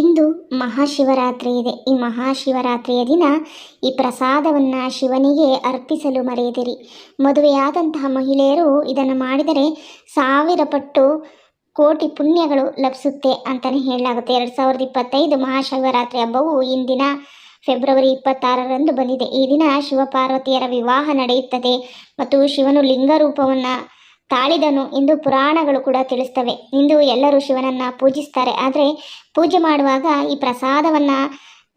ಇಂದು ಮಹಾಶಿವರಾತ್ರಿ ಇದೆ. ಈ ಮಹಾಶಿವರಾತ್ರಿಯ ದಿನ ಈ ಪ್ರಸಾದವನ್ನು ಶಿವನಿಗೆ ಅರ್ಪಿಸಲು ಮರೆಯದಿರಿ. ಮದುವೆಯಾದಂತಹ ಮಹಿಳೆಯರು ಇದನ್ನು ಮಾಡಿದರೆ ಸಾವಿರ ಪಟ್ಟು ಕೋಟಿ ಪುಣ್ಯಗಳು ಲಭಿಸುತ್ತೆ ಅಂತಲೇ ಹೇಳಲಾಗುತ್ತೆ. ಎರಡು ಸಾವಿರದ ಇಪ್ಪತ್ತೈದು ಮಹಾಶಿವರಾತ್ರಿ ಹಬ್ಬವು ಇಂದಿನ ಫೆಬ್ರವರಿ ಇಪ್ಪತ್ತಾರರಂದು ಬಂದಿದೆ. ಈ ದಿನ ಶಿವಪಾರ್ವತಿಯರ ವಿವಾಹ ನಡೆಯುತ್ತದೆ ಮತ್ತು ಶಿವನು ಲಿಂಗರೂಪವನ್ನು ತಾಳಿದನು ಎಂದು ಪುರಾಣಗಳು ಕೂಡ ತಿಳಿಸ್ತವೆ. ಇಂದು ಎಲ್ಲರೂ ಶಿವನನ್ನ ಪೂಜಿಸ್ತಾರೆ. ಆದರೆ ಪೂಜೆ ಮಾಡುವಾಗ ಈ ಪ್ರಸಾದವನ್ನ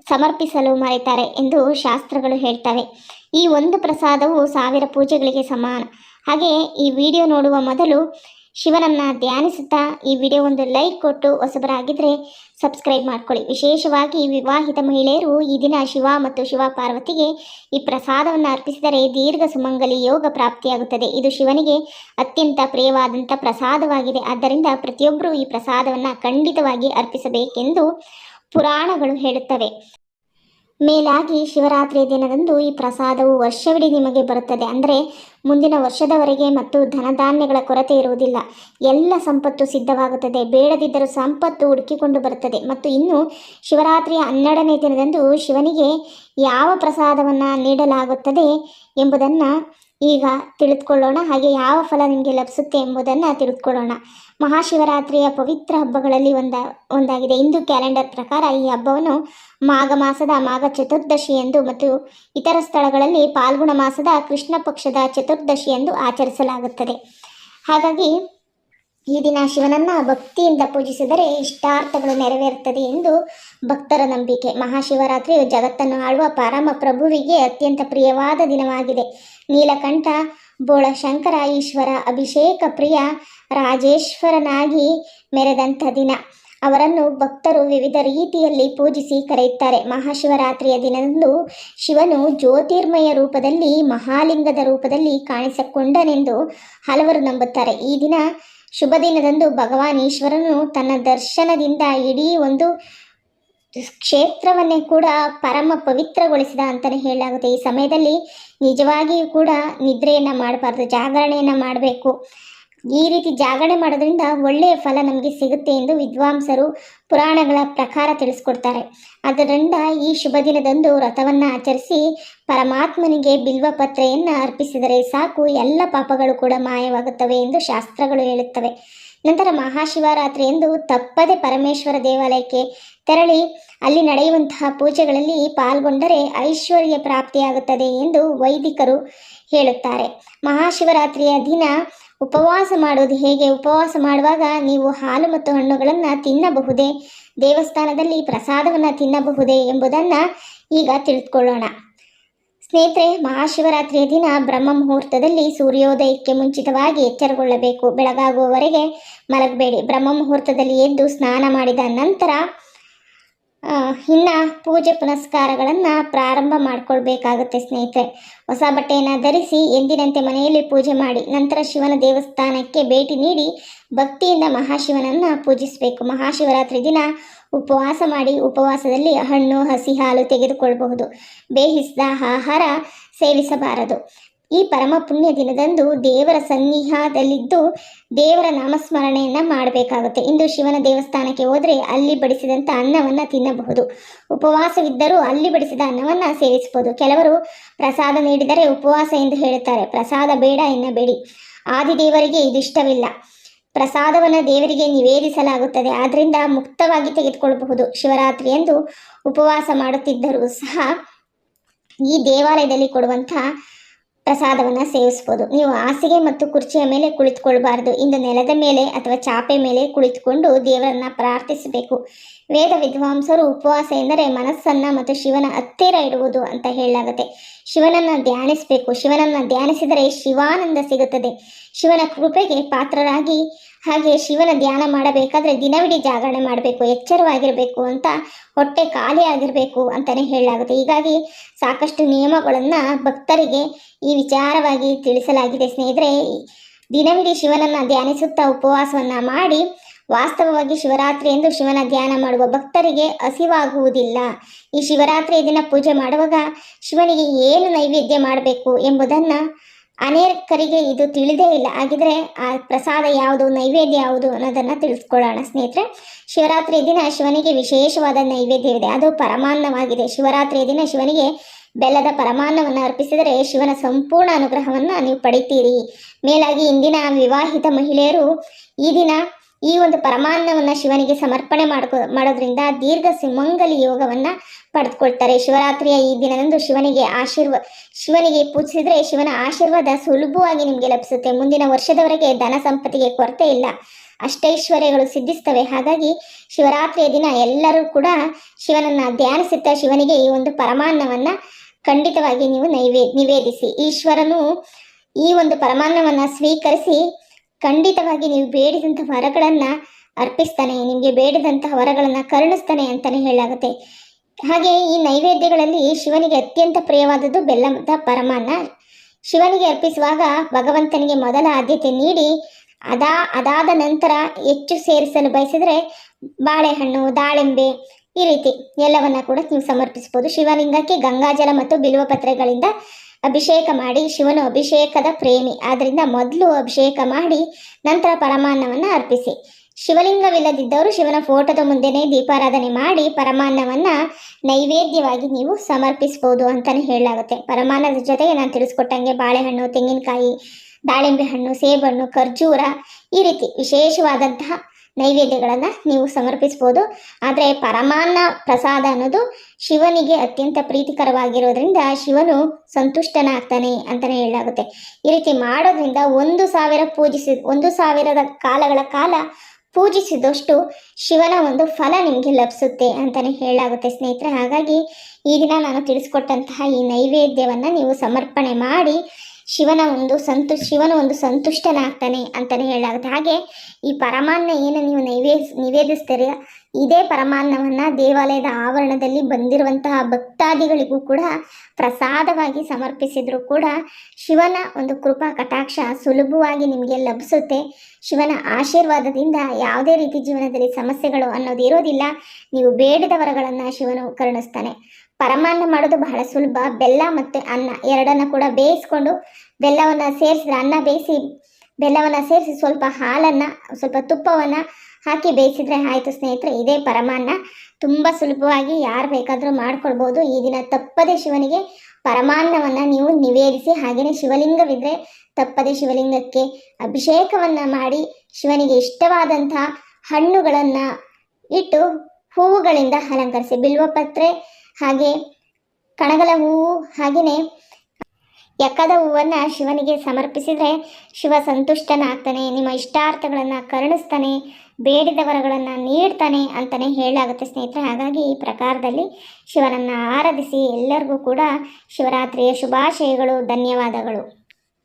ಸಮರ್ಪಿಸಲು ಮರೆತಾರೆ ಎಂದು ಶಾಸ್ತ್ರಗಳು ಹೇಳ್ತವೆ. ಈ ಒಂದು ಪ್ರಸಾದವು ಸಾವಿರ ಪೂಜೆಗಳಿಗೆ ಸಮಾನ. ಹಾಗೆ ಈ ವಿಡಿಯೋ ನೋಡುವ ಮೊದಲು ಶಿವನನ್ನು ಧ್ಯಾನಿಸುತ್ತಾ ಈ ವಿಡಿಯೋ ಒಂದು ಲೈಕ್ ಕೊಟ್ಟು ಹೊಸಬರಾಗಿದ್ದರೆ ಸಬ್ಸ್ಕ್ರೈಬ್ ಮಾಡ್ಕೊಳ್ಳಿ. ವಿಶೇಷವಾಗಿ ವಿವಾಹಿತ ಮಹಿಳೆಯರು ಈ ದಿನ ಶಿವ ಮತ್ತು ಶಿವ ಪಾರ್ವತಿಗೆ ಈ ಪ್ರಸಾದವನ್ನು ಅರ್ಪಿಸಿದರೆ ದೀರ್ಘ ಸುಮಂಗಲಿ ಯೋಗ ಪ್ರಾಪ್ತಿಯಾಗುತ್ತದೆ. ಇದು ಶಿವನಿಗೆ ಅತ್ಯಂತ ಪ್ರಿಯವಾದಂಥ ಪ್ರಸಾದವಾಗಿದೆ. ಆದ್ದರಿಂದ ಪ್ರತಿಯೊಬ್ಬರೂ ಈ ಪ್ರಸಾದವನ್ನು ಖಂಡಿತವಾಗಿ ಅರ್ಪಿಸಬೇಕೆಂದು ಪುರಾಣಗಳು ಹೇಳುತ್ತವೆ. ಮೇಲಾಗಿ ಶಿವರಾತ್ರಿ ದಿನದಂದು ಈ ಪ್ರಸಾದವು ವರ್ಷವಿಡೀ ನಿಮಗೆ ಬರುತ್ತದೆ. ಅಂದರೆ ಮುಂದಿನ ವರ್ಷದವರೆಗೆ ಮತ್ತು ಧನಧಾನ್ಯಗಳ ಕೊರತೆ ಇರುವುದಿಲ್ಲ. ಎಲ್ಲ ಸಂಪತ್ತು ಸಿದ್ಧವಾಗುತ್ತದೆ. ಬೇಡದಿದ್ದರೂ ಸಂಪತ್ತು ಹುಡುಕಿಕೊಂಡು ಬರುತ್ತದೆ. ಮತ್ತು ಇನ್ನು ಶಿವರಾತ್ರಿಯ ಹನ್ನೆರಡನೇ ದಿನದಂದು ಶಿವನಿಗೆ ಯಾವ ಪ್ರಸಾದವನ್ನು ನೀಡಲಾಗುತ್ತದೆ ಎಂಬುದನ್ನು ಈಗ ತಿಳಿದುಕೊಳ್ಳೋಣ ಹಾಗೆ ಯಾವ ಫಲ ನಿಮಗೆ ಲಭಿಸುತ್ತೆ ಎಂಬುದನ್ನು ತಿಳಿದುಕೊಳ್ಳೋಣ. ಮಹಾಶಿವರಾತ್ರಿಯ ಪವಿತ್ರ ಹಬ್ಬಗಳಲ್ಲಿ ಒಂದ, ಒಂದಾಗಿದೆ. ಹಿಂದೂ ಕ್ಯಾಲೆಂಡರ್ ಪ್ರಕಾರ ಈ ಹಬ್ಬವನ್ನು ಮಾಘ ಮಾಸದ ಮಾಘ ಚತುರ್ದಶಿ ಎಂದು ಮತ್ತು ಇತರ ಸ್ಥಳಗಳಲ್ಲಿ ಪಾಲ್ಗುಣ ಮಾಸದ ಕೃಷ್ಣ ಪಕ್ಷದ ಚತುರ್ದಶಿ ಎಂದು ಆಚರಿಸಲಾಗುತ್ತದೆ. ಹಾಗಾಗಿ ಈ ದಿನ ಶಿವನನ್ನು ಭಕ್ತಿಯಿಂದ ಪೂಜಿಸಿದರೆ ಇಷ್ಟಾರ್ಥಗಳು ನೆರವೇರುತ್ತದೆ ಎಂದು ಭಕ್ತರ ನಂಬಿಕೆ. ಮಹಾಶಿವರಾತ್ರಿಯು ಜಗತ್ತನ್ನು ಆಳುವ ಪರಮ ಪ್ರಭುವಿಗೆ ಅತ್ಯಂತ ಪ್ರಿಯವಾದ ದಿನವಾಗಿದೆ. ನೀಲಕಂಠ, ಬೋಳಶಂಕರ, ಈಶ್ವರ, ಅಭಿಷೇಕ ಪ್ರಿಯ ರಾಜೇಶ್ವರನಾಗಿ ಮೆರೆದಂಥ ದಿನ. ಅವರನ್ನು ಭಕ್ತರು ವಿವಿಧ ರೀತಿಯಲ್ಲಿ ಪೂಜಿಸಿ ಕರೆಯುತ್ತಾರೆ. ಮಹಾಶಿವರಾತ್ರಿಯ ದಿನದಂದು ಶಿವನು ಜ್ಯೋತಿರ್ಮಯ ರೂಪದಲ್ಲಿ, ಮಹಾಲಿಂಗದ ರೂಪದಲ್ಲಿ ಕಾಣಿಸಿಕೊಂಡನೆಂದು ಹಲವರು ನಂಬುತ್ತಾರೆ. ಈ ದಿನ ಶುಭ ದಿನದಂದು ಭಗವಾನ್ ಈಶ್ವರನು ತನ್ನ ದರ್ಶನದಿಂದ ಇಡೀ ಒಂದು ಕ್ಷೇತ್ರವನ್ನೇ ಕೂಡ ಪರಮ ಪವಿತ್ರಗೊಳಿಸಿದ ಅಂತಲೇ ಹೇಳಲಾಗುತ್ತೆ. ಈ ಸಮಯದಲ್ಲಿ ನಿಜವಾಗಿಯೂ ಕೂಡ ನಿದ್ರೆಯನ್ನು ಮಾಡಬಾರ್ದು, ಜಾಗರಣೆಯನ್ನು ಮಾಡಬೇಕು. ಈ ರೀತಿ ಜಾಗರಣೆ ಮಾಡೋದ್ರಿಂದ ಒಳ್ಳೆಯ ಫಲ ನಮಗೆ ಸಿಗುತ್ತೆ ಎಂದು ವಿದ್ವಾಂಸರು ಪುರಾಣಗಳ ಪ್ರಕಾರ ತಿಳಿಸ್ಕೊಡ್ತಾರೆ. ಅದರಿಂದ ಈ ಶುಭ ದಿನದಂದು ವ್ರತವನ್ನು ಆಚರಿಸಿ ಪರಮಾತ್ಮನಿಗೆ ಬಿಲ್ವಪತ್ರೆಯನ್ನು ಅರ್ಪಿಸಿದರೆ ಸಾಕು. ಎಲ್ಲ ಪಾಪಗಳು ಕೂಡ ಮಾಯವಾಗುತ್ತವೆ ಎಂದು ಶಾಸ್ತ್ರಗಳು ಹೇಳುತ್ತವೆ. ನಂತರ ಮಹಾಶಿವರಾತ್ರಿ ಎಂದು ತಪ್ಪದೆ ಪರಮೇಶ್ವರ ದೇವಾಲಯಕ್ಕೆ ತೆರಳಿ ಅಲ್ಲಿ ನಡೆಯುವಂತಹ ಪೂಜೆಗಳಲ್ಲಿ ಪಾಲ್ಗೊಂಡರೆ ಐಶ್ವರ್ಯ ಪ್ರಾಪ್ತಿಯಾಗುತ್ತದೆ ಎಂದು ವೈದಿಕರು ಹೇಳುತ್ತಾರೆ. ಮಹಾಶಿವರಾತ್ರಿಯ ದಿನ ಉಪವಾಸ ಮಾಡುವುದು ಹೇಗೆ? ಉಪವಾಸ ಮಾಡುವಾಗ ನೀವು ಹಾಲು ಮತ್ತು ಹಣ್ಣುಗಳನ್ನು ತಿನ್ನಬಹುದೇ? ದೇವಸ್ಥಾನದಲ್ಲಿ ಪ್ರಸಾದವನ್ನು ತಿನ್ನಬಹುದೇ ಎಂಬುದನ್ನು ಈಗ ತಿಳಿದುಕೊಳ್ಳೋಣ. ಸ್ನೇಹಿತರೆ, ಮಹಾಶಿವರಾತ್ರಿಯ ದಿನ ಬ್ರಹ್ಮ ಮುಹೂರ್ತದಲ್ಲಿ ಸೂರ್ಯೋದಯಕ್ಕೆ ಮುಂಚಿತವಾಗಿ ಎಚ್ಚರಗೊಳ್ಳಬೇಕು. ಬೆಳಗಾಗುವವರೆಗೆ ಮಲಗಬೇಡಿ. ಬ್ರಹ್ಮ ಮುಹೂರ್ತದಲ್ಲಿ ಎದ್ದು ಸ್ನಾನ ಮಾಡಿದ ನಂತರ ಇನ್ನು ಪೂಜೆ ಪುನಸ್ಕಾರಗಳನ್ನು ಪ್ರಾರಂಭ ಮಾಡಿಕೊಳ್ಬೇಕಾಗುತ್ತೆ ಸ್ನೇಹಿತರೆ. ಹೊಸ ಬಟ್ಟೆಯನ್ನು ಧರಿಸಿ ಎಂದಿನಂತೆ ಮನೆಯಲ್ಲಿ ಪೂಜೆ ಮಾಡಿ, ನಂತರ ಶಿವನ ದೇವಸ್ಥಾನಕ್ಕೆ ಭೇಟಿ ನೀಡಿ ಭಕ್ತಿಯಿಂದ ಮಹಾಶಿವನನ್ನು ಪೂಜಿಸಬೇಕು. ಮಹಾಶಿವರಾತ್ರಿ ದಿನ ಉಪವಾಸ ಮಾಡಿ ಉಪವಾಸದಲ್ಲಿ ಹಣ್ಣು, ಹಸಿ ಹಾಲು ತೆಗೆದುಕೊಳ್ಳಬಹುದು. ಬೇಯಿಸಿದ ಆಹಾರ ಸೇವಿಸಬಾರದು. ಈ ಪರಮ ಪುಣ್ಯ ದಿನದಂದು ದೇವರ ಸನ್ನಿಹದಲ್ಲಿದ್ದು ದೇವರ ನಾಮಸ್ಮರಣೆಯನ್ನು ಮಾಡಬೇಕಾಗುತ್ತೆ. ಇಂದು ಶಿವನ ದೇವಸ್ಥಾನಕ್ಕೆ ಹೋದರೆ ಅಲ್ಲಿ ಬಡಿಸಿದಂಥ ಅನ್ನವನ್ನು ತಿನ್ನಬಹುದು. ಉಪವಾಸವಿದ್ದರೂ ಅಲ್ಲಿ ಬಡಿಸಿದ ಅನ್ನವನ್ನು ಸೇವಿಸಬಹುದು. ಕೆಲವರು ಪ್ರಸಾದ ನೀಡಿದರೆ ಉಪವಾಸ ಎಂದು ಹೇಳುತ್ತಾರೆ. ಪ್ರಸಾದ ಬೇಡ ಎನ್ನಬೇಡಿ. ಆದಿದೇವರಿಗೆ ಇದಿಷ್ಟವಿಲ್ಲ. ಪ್ರಸಾದವನ್ನು ದೇವರಿಗೆ ನಿವೇದಿಸಲಾಗುತ್ತದೆ. ಆದ್ದರಿಂದ ಮುಕ್ತವಾಗಿ ತೆಗೆದುಕೊಳ್ಳಬಹುದು ಶಿವರಾತ್ರಿಯಂದು ಉಪವಾಸ ಮಾಡುತ್ತಿದ್ದರೂ ಸಹ ಈ ದೇವಾಲಯದಲ್ಲಿ ಕೊಡುವಂಥ ಪ್ರಸಾದವನ್ನು ಸೇವಿಸ್ಬೋದು ನೀವು ಹಾಸಿಗೆ ಮತ್ತು ಕುರ್ಚಿಯ ಮೇಲೆ ಕುಳಿತುಕೊಳ್ಬಾರ್ದು. ಇಂದು ನೆಲದ ಮೇಲೆ ಅಥವಾ ಚಾಪೆ ಮೇಲೆ ಕುಳಿತುಕೊಂಡು ದೇವರನ್ನ ಪ್ರಾರ್ಥಿಸಬೇಕು. ವೇದ ವಿದ್ವಾಂಸರು ಉಪವಾಸ ಎಂದರೆ ಮನಸ್ಸನ್ನು ಮತ್ತು ಶಿವನ ಹತ್ತಿರ ಇಡುವುದು ಅಂತ ಹೇಳಲಾಗುತ್ತೆ. ಶಿವನನ್ನು ಧ್ಯಾನಿಸಬೇಕು. ಶಿವನನ್ನು ಧ್ಯಾನಿಸಿದರೆ ಶಿವಾನಂದ ಸಿಗುತ್ತದೆ. ಶಿವನ ಕೃಪೆಗೆ ಪಾತ್ರರಾಗಿ ಹಾಗೆ ಶಿವನ ಧ್ಯಾನ ಮಾಡಬೇಕಾದ್ರೆ ದಿನವಿಡೀ ಜಾಗರಣೆ ಮಾಡಬೇಕು, ಎಚ್ಚರವಾಗಿರಬೇಕು ಅಂತ ಹೊಟ್ಟೆ ಖಾಲಿ ಆಗಿರಬೇಕು ಅಂತಲೇ ಹೇಳಲಾಗುತ್ತೆ. ಹೀಗಾಗಿ ಸಾಕಷ್ಟು ನಿಯಮಗಳನ್ನು ಭಕ್ತರಿಗೆ ಈ ವಿಚಾರವಾಗಿ ತಿಳಿಸಲಾಗಿದೆ. ಸ್ನೇಹಿತರೆ, ದಿನವಿಡೀ ಶಿವನನ್ನು ಧ್ಯಾನಿಸುತ್ತಾ ಉಪವಾಸವನ್ನು ಮಾಡಿ ವಾಸ್ತವವಾಗಿ ಶಿವರಾತ್ರಿ ಎಂದು ಶಿವನ ಧ್ಯಾನ ಮಾಡುವ ಭಕ್ತರಿಗೆ ಹಸಿವಾಗುವುದಿಲ್ಲ. ಈ ಶಿವರಾತ್ರಿಯ ದಿನ ಪೂಜೆ ಮಾಡುವಾಗ ಶಿವನಿಗೆ ಏನು ನೈವೇದ್ಯ ಮಾಡಬೇಕು ಎಂಬುದನ್ನು ಅನೇಕರಿಗೆ ಇದು ತಿಳಿದೇ ಇಲ್ಲ. ಹಾಗಿದ್ರೆ ಆ ಪ್ರಸಾದ ಯಾವುದು, ನೈವೇದ್ಯ ಯಾವುದು ಅನ್ನೋದನ್ನು ತಿಳಿಸ್ಕೊಳ್ಳೋಣ ಸ್ನೇಹಿತರೆ. ಶಿವರಾತ್ರಿ ದಿನ ಶಿವನಿಗೆ ವಿಶೇಷವಾದ ನೈವೇದ್ಯವಿದೆ. ಅದು ಪರಮಾನ್ನವಾಗಿದೆ. ಶಿವರಾತ್ರಿ ದಿನ ಶಿವನಿಗೆ ಬೆಲ್ಲದ ಪರಮಾನ್ನವನ್ನು ಅರ್ಪಿಸಿದರೆ ಶಿವನ ಸಂಪೂರ್ಣ ಅನುಗ್ರಹವನ್ನು ನೀವು ಪಡಿತೀರಿ. ಮೇಲಾಗಿ ಇಂದಿನ ವಿವಾಹಿತ ಮಹಿಳೆಯರು ಈ ದಿನ ಈ ಒಂದು ಪರಮಾನ್ನವನ್ನು ಶಿವನಿಗೆ ಸಮರ್ಪಣೆ ಮಾಡ್ಕೊ ಮಾಡೋದ್ರಿಂದ ದೀರ್ಘ ಸುಮಂಗಲಿ ಯೋಗವನ್ನು ಪಡೆದುಕೊಳ್ತಾರೆ ಶಿವರಾತ್ರಿಯ ಈ ದಿನದಂದು ಶಿವನಿಗೆ ಆಶೀರ್ವ ಶಿವನಿಗೆ ಪೂಜಿಸಿದ್ರೆ ಶಿವನ ಆಶೀರ್ವಾದ ಸುಲಭವಾಗಿ ನಿಮಗೆ ಲಭಿಸುತ್ತೆ. ಮುಂದಿನ ವರ್ಷದವರೆಗೆ ಧನ ಸಂಪತ್ತಿಗೆ ಕೊರತೆ ಇಲ್ಲ. ಅಷ್ಟೈಶ್ವರ್ಯಗಳು ಸಿದ್ಧಿಸ್ತವೆ. ಹಾಗಾಗಿ ಶಿವರಾತ್ರಿಯ ದಿನ ಎಲ್ಲರೂ ಕೂಡ ಶಿವನನ್ನ ಧ್ಯಾನಿಸುತ್ತಾ ಶಿವನಿಗೆ ಈ ಒಂದು ಪರಮಾನ್ನವನ್ನು ಖಂಡಿತವಾಗಿ ನೀವು ನೈವೇ ನಿವೇದಿಸಿ. ಈಶ್ವರನು ಈ ಒಂದು ಪರಮಾನ್ನವನ್ನು ಸ್ವೀಕರಿಸಿ ಖಂಡಿತವಾಗಿ ನೀವು ಬೇಡಿದಂಥ ವರಗಳನ್ನ ಅರ್ಪಿಸ್ತಾನೆ, ನಿಮಗೆ ಬೇಡದಂತಹ ವರಗಳನ್ನ ಕರುಣಿಸ್ತಾನೆ ಅಂತಲೇ ಹೇಳಾಗುತ್ತೆ ಹಾಗೆ ಈ ನೈವೇದ್ಯಗಳಲ್ಲಿ ಶಿವನಿಗೆ ಅತ್ಯಂತ ಪ್ರಿಯವಾದದ್ದು ಬೆಲ್ಲದ ಪರಮಾನ್ನ. ಶಿವನಿಗೆ ಅರ್ಪಿಸುವಾಗ ಭಗವಂತನಿಗೆ ಮೊದಲ ಆದ್ಯತೆ ನೀಡಿ, ಅದಾ, ಅದಾದ ನಂತರ ಹೆಚ್ಚು ಸೇರಿಸಲು ಬಯಸಿದರೆ ಬಾಳೆಹಣ್ಣು, ದಾಳಿಂಬೆ ಈ ರೀತಿ ಎಲ್ಲವನ್ನ ಕೂಡ ನೀವು ಸಮರ್ಪಿಸಬಹುದು. ಶಿವಲಿಂಗಕ್ಕೆ ಗಂಗಾಜಲ ಮತ್ತು ಬಿಲ್ವ ಪತ್ರೆಗಳಿಂದ ಅಭಿಷೇಕ ಮಾಡಿ, ಶಿವನು ಅಭಿಷೇಕದ ಪ್ರೇಮಿ. ಆದ್ದರಿಂದ ಮೊದಲು ಅಭಿಷೇಕ ಮಾಡಿ, ನಂತರ ಪರಮಾನ್ನವನ್ನು ಅರ್ಪಿಸಿ. ಶಿವಲಿಂಗವಿಲ್ಲದಿದ್ದವರು ಶಿವನ ಫೋಟೋದ ಮುಂದೆನೇ ದೀಪಾರಾಧನೆ ಮಾಡಿ, ಪರಮಾನ್ನವನ್ನು ನೈವೇದ್ಯವಾಗಿ ನೀವು ಸಮರ್ಪಿಸ್ಬೋದು ಅಂತಲೇ ಹೇಳಲಾಗುತ್ತೆ. ಪರಮಾನ್ನದ ಜೊತೆಗೆ ನಾನು ತಿಳಿಸ್ಕೊಟ್ಟಂಗೆ ಬಾಳೆಹಣ್ಣು, ತೆಂಗಿನಕಾಯಿ, ದಾಳಿಂಬೆ ಹಣ್ಣು ಸೇಬಣ್ಣು ಖರ್ಜೂರ ಈ ರೀತಿ ವಿಶೇಷವಾದಂತಹ ನೈವೇದ್ಯಗಳನ್ನು ನೀವು ಸಮರ್ಪಿಸ್ಬೋದು. ಆದರೆ ಪರಮಾನ್ನ ಪ್ರಸಾದ ಅನ್ನೋದು ಶಿವನಿಗೆ ಅತ್ಯಂತ ಪ್ರೀತಿಕರವಾಗಿರೋದ್ರಿಂದ ಶಿವನು ಸಂತುಷ್ಟನಾಗ್ತಾನೆ ಅಂತಲೇ ಹೇಳಲಾಗುತ್ತೆ. ಈ ರೀತಿ ಮಾಡೋದ್ರಿಂದ ಒಂದು ಸಾವಿರ ಪೂಜಿಸಿ, ಒಂದು ಸಾವಿರದ ಕಾಲಗಳ ಕಾಲ ಪೂಜಿಸಿದಷ್ಟು ಶಿವನ ಒಂದು ಫಲ ನಿಮಗೆ ಲಭಿಸುತ್ತೆ ಅಂತಲೇ ಹೇಳಲಾಗುತ್ತೆ ಸ್ನೇಹಿತರೆ. ಹಾಗಾಗಿ ಈ ದಿನ ನಾನು ತಿಳಿಸ್ಕೊಟ್ಟಂತಹ ಈ ನೈವೇದ್ಯವನ್ನು ನೀವು ಸಮರ್ಪಣೆ ಮಾಡಿ ಶಿವನ ಒಂದು ಸಂತು, ಶಿವನ ಒಂದು ಸಂತುಷ್ಟನಾಗ್ತಾನೆ ಅಂತಲೇ ಹೇಳಲಾಗುತ್ತೆ. ಹಾಗೆ ಈ ಪರಮಾನ್ನ ಏನು ನೀವು ನೈವೇದ್ ನಿವೇದಿಸ್ತೀರ? ಇದೇ ಪರಮಾನ್ನವನ್ನು ದೇವಾಲಯದ ಆವರಣದಲ್ಲಿ ಬಂದಿರುವಂತಹ ಭಕ್ತಾದಿಗಳಿಗೂ ಕೂಡ ಪ್ರಸಾದವಾಗಿ ಸಮರ್ಪಿಸಿದರೂ ಕೂಡ ಶಿವನ ಒಂದು ಕೃಪಾ ಕಟಾಕ್ಷ ಸುಲಭವಾಗಿ ನಿಮಗೆ ಲಭಿಸುತ್ತೆ. ಶಿವನ ಆಶೀರ್ವಾದದಿಂದ ಯಾವುದೇ ರೀತಿ ಜೀವನದಲ್ಲಿ ಸಮಸ್ಯೆಗಳು ಅನ್ನೋದು ಇರೋದಿಲ್ಲ. ನೀವು ಬೇಡದ ವರಗಳನ್ನು ಶಿವನು ಕರುಣಿಸ್ತಾನೆ. ಪರಮಾನ್ನ ಮಾಡೋದು ಬಹಳ ಸುಲಭ. ಬೆಲ್ಲ ಮತ್ತು ಅನ್ನ ಎರಡನ್ನ ಕೂಡ ಬೇಯಿಸ್ಕೊಂಡು ಬೆಲ್ಲವನ್ನು ಸೇರಿಸಿದ್ರೆ ಅನ್ನ ಬೇಯಿಸಿ, ಬೆಲ್ಲವನ್ನು ಸೇರಿಸಿ ಸ್ವಲ್ಪ ಹಾಲನ್ನು, ಸ್ವಲ್ಪ ತುಪ್ಪವನ್ನು ಹಾಕಿ ಬೇಯಿಸಿದ್ರೆ ಆಯಿತು ಸ್ನೇಹಿತರೆ. ಇದೇ ಪರಮಾನ್ನ. ತುಂಬ ಸುಲಭವಾಗಿ ಯಾರು ಬೇಕಾದರೂ ಮಾಡ್ಕೊಳ್ಬೋದು. ಈ ದಿನ ತಪ್ಪದೆ ಶಿವನಿಗೆ ಪರಮಾನ್ನವನ್ನು ನೀವು ನಿವೇದಿಸಿ ಹಾಗೆಯೇ ಶಿವಲಿಂಗವಿದ್ರೆ ತಪ್ಪದೆ ಶಿವಲಿಂಗಕ್ಕೆ ಅಭಿಷೇಕವನ್ನು ಮಾಡಿ ಶಿವನಿಗೆ ಇಷ್ಟವಾದಂತಹ ಹಣ್ಣುಗಳನ್ನು ಇಟ್ಟು ಹೂವುಗಳಿಂದ ಅಲಂಕರಿಸಿ. ಬಿಲ್ವಪತ್ರೆ ಹಾಗೆ ಕಣಗಲ ಹೂವು ಹಾಗೆಯೇ ಎಕ್ಕದ ಹೂವನ್ನು ಶಿವನಿಗೆ ಸಮರ್ಪಿಸಿದರೆ ಶಿವ ಸಂತುಷ್ಟನಾಗ್ತಾನೆ, ನಿಮ್ಮ ಇಷ್ಟಾರ್ಥಗಳನ್ನು ಕರುಣಿಸ್ತಾನೆ ಬೇಡಿದ ವರಗಳನ್ನು ನೀಡ್ತಾನೆ ಅಂತಲೇ ಹೇಳಲಾಗುತ್ತೆ ಸ್ನೇಹಿತರೆ. ಹಾಗಾಗಿ ಈ ಪ್ರಕಾರದಲ್ಲಿ ಶಿವನನ್ನು ಆರಾಧಿಸಿ ಎಲ್ಲರಿಗೂ ಕೂಡ ಶಿವರಾತ್ರಿಯ ಶುಭಾಶಯಗಳು, ಧನ್ಯವಾದಗಳು.